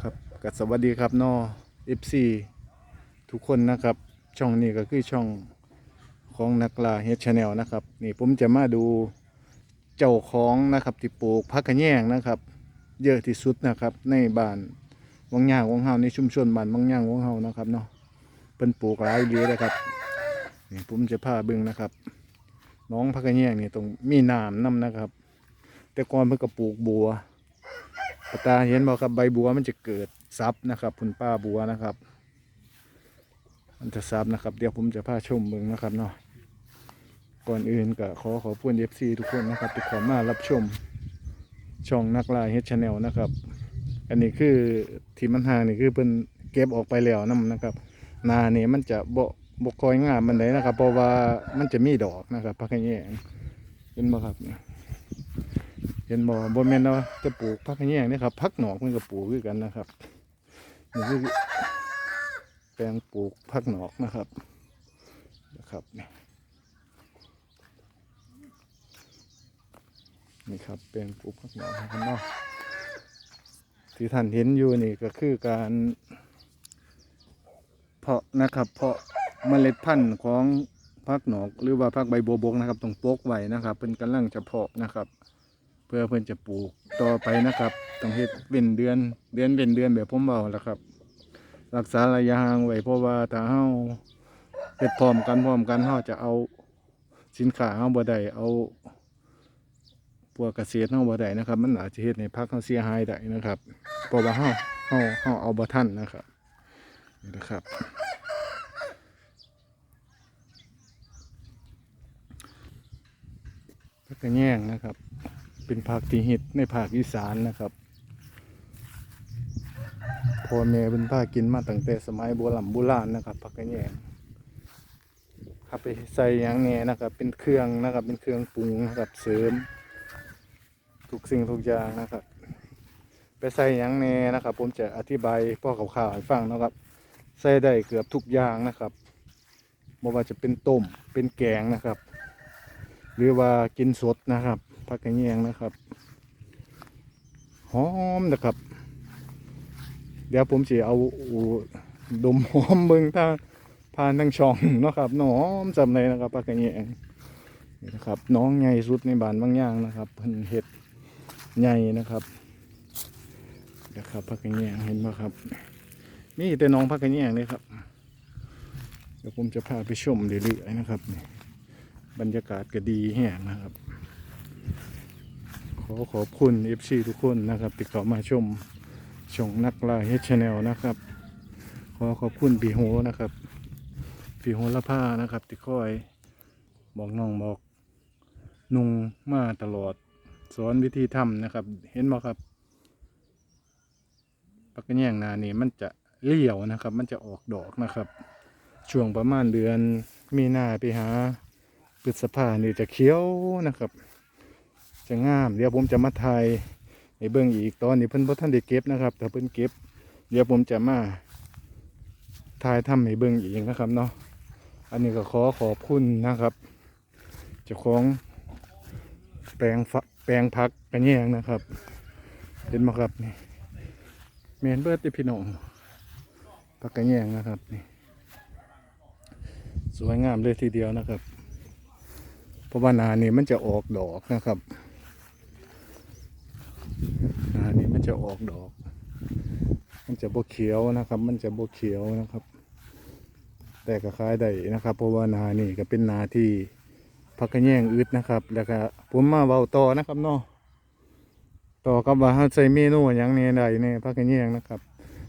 ครับก็สวัสดีครับนอ FC ทุกคนนะครับ ช่องนี้ก็คือช่องของนักล่าเฮดชาแนลนะครับ นี่ผมจะมาดูเจ้าของนะครับที่ปลูกพักกระแยงนะครับ เยอะที่สุดนะครับ ในบ้านวังย่างวังเฮาในชุมชนบ้านวังย่างวังเฮานะครับเนาะเป็นปลูกหลายเดีนะครับนี่ผมจะพาเบิ่งนะครับ น้องพักกระแยงนี่ต้องมีน้ำน้ำนะครับ แต่ก่อนเพิ่นก็ปลูกบัว ตาเห็นบอกครับใบบัวมันจะเกิดซับนะครับคุณป้าบัวนะครับ มันจะซับนะครับ เดี๋ยวผมจะพาชมเมืองนะครับเนาะก่อนอื่นก็ขอขอบคุณเอฟซีทุกคนนะครับที่เขอมารับชมช่องนักล่าเฮดชาแนลนะครับ อันนี้คือที่มันห่างนี่คือเป็นเก็บออกไปแล้วนํนะครับ นาเนี่ยมันจะบ่บ่คอยงามมันไหนนะครับ เพราะว่ามันจะมีดอกนะครับพักแง่งเห็นบ่ครับ เห็นบ่บ่แม่นว่าจะปลูกผักกระแยงนี่ครับผักหนอกมันก็ปลูกคือกันนะครับนี่คือแปลงปลูกผักหนอกนะครับนะครับนี่นี่ครับแปลงปลูกผักหนอกนะครับเนาะที่ท่านเห็นอยู่นี่ก็คือการเพาะนะครับ เพาะเมล็ดพันธุ์ของผักหนอกหรือว่าผักใบบัวบกนะครับต้องโปกไว้นะครับ เป็นกำลังจะเพาะนะครับ เพื่อเพื่อนจะปลูกต่อไปนะครับ ต้องเฮ็ดเป็นเดือนเดือนเป็นเดือนแบบผมเบาแล้วครับ รักษาระยะห่างไว้เพราะว่าถ้าเฮาเฮ็ดพร้อมกันพร้อมกันเฮาจะเอาสินค้าเฮาบ่ได้เอาพวกเกษตรเฮาบ่ได้นะครับ มันอาจจะเฮ็ดให้พักเฮาเสียหายได้นะครับเพราะว่าเฮาเฮาเฮาเอาบ่ทันนะครับนี่นะครับพักกระแยงนะครับ เป็นผักที่ฮิตในภาคอีสานนะครับพ่อแม่เป็นพากินมาตั้งแต่สมัยโบราณโบราณนะครับผักกระแยงครับไปใส่ยังแหน่นะครับ เป็นเครื่องนะครับ เป็นเครื่องปรุงนะครับเสริม ทุกสิ่งทุกอย่างนะครับ ไปใส่ยังแหน่นะครับ ผมจะอธิบายพ่อข่าวๆให้ฟังนะครับ ใส่ได้เกือบทุกอย่างนะครับไม่ว่าจะเป็นต้มเป็นแกงนะครับ หรือว่ากินสดนะครับ ผักกระเนียงนะครับ หอมนะครับ เดี๋ยวผมจะเอาดมหอมเบิ่งทาผ่านทางช่องนะครับหอมจำเลยนะครับผักกระเนียงนี่นะครับ น้องใหญ่สุดในบ้านบางอย่างนะครับเพิ่นเห็ดใหญ่นะครับนะครับผักกระเนียงเห็นไหมครับนี่แต่น้องผักกระเนียงเลยครับเดี๋ยวผมจะพาไปชมเรื่อยๆนะครับ บรรยากาศก็ดีแห้งนะครับ ขอขอบคุณ FC ทุกคนนะครับที่เข้ามาชมช่องนักล่าเฮดชาแนลนะครับ ขอขอบคุณปีโฮนะครับปีโฮละผ้านะครับที่คอยบอกน้องบอกนุ่งมาตลอดสอนวิธีทำนะครับ เห็นไหมครับปักกระแยงนานี่มันจะเลี้ยวนะครับ มันจะออกดอกนะครับ ช่วงประมาณเดือนมีนาไปหาพฤษภานี่จะเขี้ยวนะครับ จะงาม เดี๋ยวผมจะมาถ่ายในเบื้องอีกตอนนี้เพิ่นบ่ท่านได้เก็บนะครับแต่เพิ่นเก็บ เดี๋ยวผมจะมาถ่ายทำในเบื้องอีกนะครับเนาะอันนี้ก็ขอขอบคุณนะครับเจ้าของแปลงฟะแปลงพักกันแยงนะครับ เห็นไหมครับนี่เมนเบิร์ดติพี่น้องพักกันแยงนะครับนี่สวยงามเลยทีเดียวนะครับ เพราะว่านานี่มันจะออกดอกนะครับ นานี่มัน จะออกดอก มันจะโบเขียวนะครับ มันจะโบเขียวนะครับ แต่ก็คล้ายได้นะครับ เพราะว่านานี่ก็เป็นนาที่พักกระแยงอึดนะครับ แล้วก็ผมมาเบาต่อนะครับเนาะต่อกับว่าใส่เมนูอย่างนี้ได้เนี่ยพักกระแยงนะครับ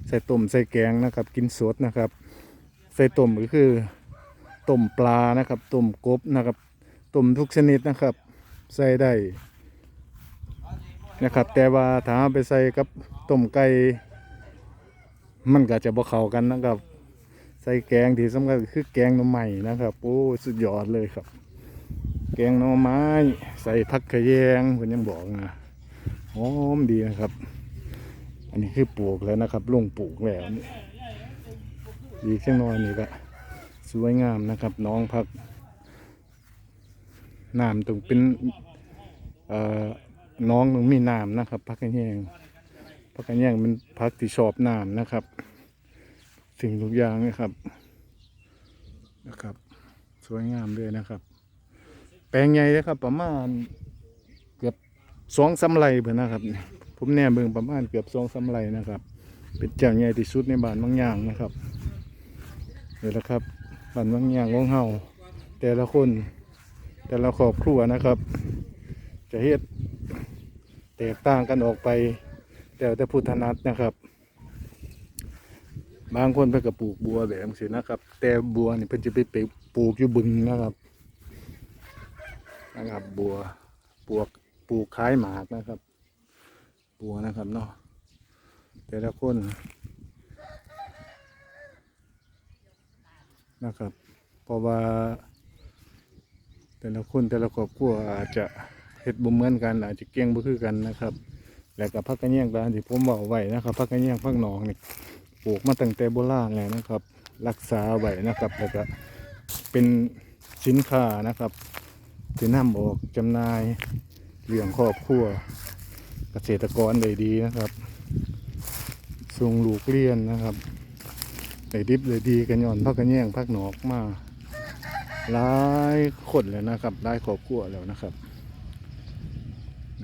ใส่ต้มใส่แกงนะครับ กินสดนะครับ ใส่ต้มก็คือต้มปลานะครับต้มกบนะครับต้มทุกชนิดนะครับ ใส่ได้ นะครับ แต่ว่าถ้าไปใส่กับต้มไก่มันก็จะบ่เข้ากันนะครับ ใส่แกงที่สำคัญคือแกงหน่อไม้นะครับโอ้สุดยอดเลยครับ แกงหน่อไม้ ใส่ผักขะแยงผมยังบอกนะหอมดีนะครับ อันนี้คือปลูกแล้วนะครับลงปลูกแล้วนี่ดีแค่น้อยนี่ก็สวยงามนะครับ น้องพักน้ำต้องเป็นเอ่อ น้องต้องมีน้ำนะครับพักแห้งๆผักกระแยงมันพักที่ชอบน้ำนะครับ สิ่งทุกอย่างนะครับนะครับ สวยงามเลยนะครับ แปลงใหญ่เลยครับ ประมาณเกือบสองสำไรเพื่อนนะครับ ผมแน่เบิ่งประมาณเกือบสองสำไรนะครับ เป็นเจ้าใหญ่ที่สุดในบ้านบางอย่างนะครับเดี๋ยวละครับบ้านบางอย่างของเฮาแต่ละคนแต่ละครอบครัวนะครับ จะเฮ็ด แตกต่างกันออกไปแต่แต่พุทธนัดนะครับ บางคนเพิ่นก็ปลูกบัวแบบนี้นะครับ แต่บัวนี่เพิ่นจะไปไปปลูกอยู่บึงนะครับนะครับบัวปลูกปลูกคล้ายหมากนะครับบัวนะครับเนาะแต่ละคนนะครับ เพราะว่า แต่ละคนแต่ละครอบครัวอาจจะ เฮ็ดบ่เหมือนกันอาจจะเก่งบ่คือกันนะครับ แล้วก็พักกระเนียงตามที่ผมบอกไว้นะครับพักกระเนียงพักหนองนี่ปลูกมาตั้งแต่โบราณแล้วนะครับ รักษาไว้นะครับแล้วก็เป็นสินค้านะครับที่นำออกจำหน่ายเลี้ยงครอบครัว เกษตรกรได้ดีนะครับส่งลูกเรียนนะครับได้ดิบได้ดีกันย้อนพักกระเนียงพักหนอกมาหลายคนแล้วนะครับหลายครอบครัวแล้วนะครับ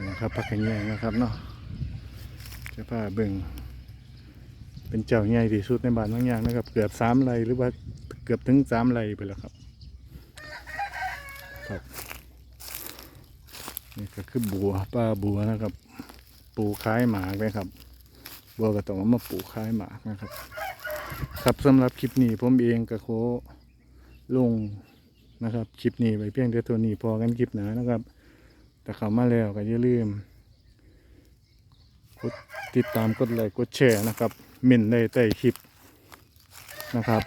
นะครับพักกันแยงนะครับเนาะจะพาเบิ่งเป็นเจ้าใหญ่ที่สุดในบ้านบางอย่างนะครับ เกือบสามไร่หรือว่าเกือบถึงสามไร่ไปแล้วครับครับนี่ก็คือบัวป้าบัวนะครับปลูกคล้ายหมากเลยครับ บัวก็ต้องมาปลูกคล้ายหมากนะครับ ครับสำหรับคลิปนี้ผมเองก็ขอลงนะครับ คลิปนี้ไปเพียงแต่ตัวนี้พอกันคลิปหนานะครับ แต่เข้ามาแล้วก็อย่าลืมกดติดตามกดไลค์กดแชร์นะครับมินได้ใต้คลิปนะครับ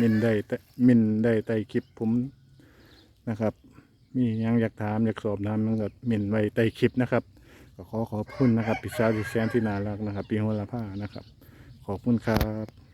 มินได้ใต้เมินได้ใต้คลิปผมนะครับ มียังอยากถามอยากสอบถามมันก็มินไว้ใต้คลิปนะครับก็ขอขอบคุณนะครับพิซซ่าดิแซนที่น่ารักนะครับปีโฮลาผ้านะครับ ขอบคุณครับ